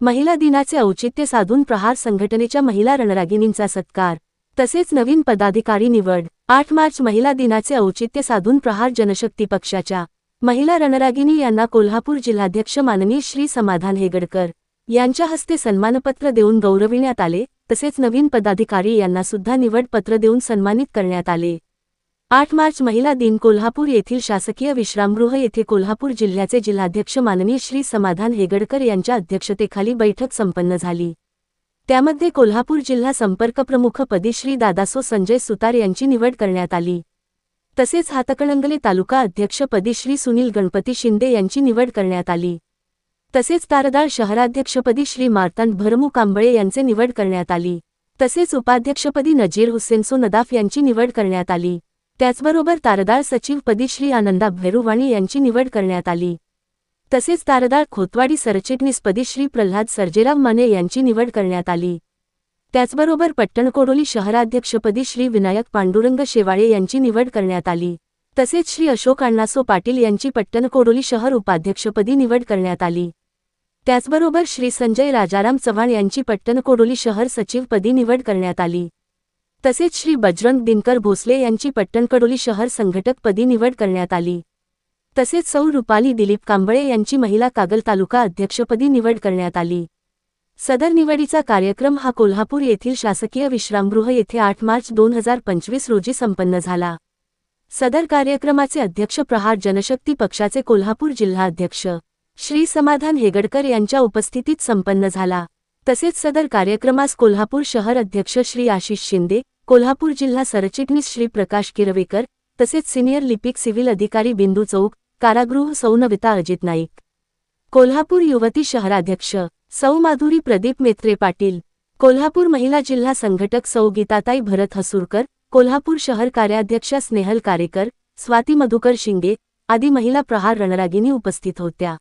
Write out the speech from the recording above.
महिला दिनाचे औचित्य साधून प्रहार संघटनेच्या महिला रणरागिणींचा सत्कार. तसेच नवीन पदाधिकारी निवड. आठ मार्च महिला दिनाचे औचित्य साधून प्रहार जनशक्ती पक्षाच्या. महिला रणरागिणी यांना कोल्हापूर जिल्हाध्यक्ष माननीय श्री समाधान हेगडकर यांच्या हस्ते सन्मानपत्र देऊन गौरविण्यात आले. तसेच नवीन पदाधिकारी यांना सुद्धा निवडपत्र देऊन सन्मानित करण्यात आले. आठ मार्च महिला दिन कोल्हापूर येथील शासकीय विश्रामगृह येथे कोल्हापूर जिल्ह्याचे जिल्हाध्यक्ष माननीय श्री समाधान हेगडकर यांच्या अध्यक्षतेखाली बैठक संपन्न झाली. त्यामध्ये कोल्हापूर जिल्हा संपर्क पदी श्री दादासो संजय सुतार यांची निवड करण्यात आली. तसेच हातकणंगले तालुका अध्यक्षपदी श्री सुनील गणपती शिंदे यांची निवड करण्यात आली. तसेच तारदाळ शहराध्यक्षपदी श्री मार्तांड भरमू कांबळे यांचे निवड करण्यात आली. तसेच उपाध्यक्षपदी नजीर हुसेनसो नदाफ यांची निवड करण्यात आली. त्याचबरोबर तारदार सचिवपदी श्री आनंदा भैरुवाणी यांची निवड करण्यात आली. तसेच तारदार खोतवाडी सरचिटणीसपदी श्री प्रल्हाद सर्जेराव माने यांची निवड करण्यात आली. त्याचबरोबर पट्टणकोडोली शहराध्यक्षपदी श्री विनायक पांडुरंग शेवाळे यांची निवड करण्यात आली. तसेच श्री अशोक अण्णासो पाटील यांची पट्टणकोडोली शहर उपाध्यक्षपदी निवड करण्यात आली. त्याचबरोबर श्री संजय राजाराम चव्हाण यांची पट्टणकोडोली शहर सचिवपदी निवड करण्यात आली. तसेच श्री बजरंग दिनकर भोसले यांची पट्टणकडोली शहर संघटकपदी निवड करण्यात आली. तसेच सौ रुपाली दिलीप कांबळे यांची महिला कागल तालुका अध्यक्षपदी निवड करण्यात आली. सदर निवडीचा कार्यक्रम हा कोल्हापूर येथील शासकीय विश्रामगृह येथे आठ मार्च दोन हजार पंचवीस रोजी संपन्न झाला. सदर कार्यक्रमाचे अध्यक्ष प्रहार जनशक्ती पक्षाचे कोल्हापूर जिल्हाध्यक्ष श्री समाधान हेगडकर यांच्या उपस्थितीत संपन्न झाला. तसेच सदर कार्यक्रमास कोल्हापूर शहर अध्यक्ष श्री आशिष शिंदे कोल्हापूर जिल्हा सरचिटणीस श्री प्रकाश किरवेकर तसेच सिनियर लिपिक सिव्हिल अधिकारी बिंदू चौक कारागृह सौनविता अजित नाईक. कोल्हापूर युवती शहराध्यक्ष सौ माधुरी प्रदीप मेत्रे पाटील. कोल्हापूर महिला जिल्हा संघटक सौ गीताताई भरत हसूरकर. कोल्हापूर शहर कार्याध्यक्षा स्नेहल कारेकर स्वाती मधुकर शिंगे आदी महिला प्रहार रणरागिनी उपस्थित होत्या.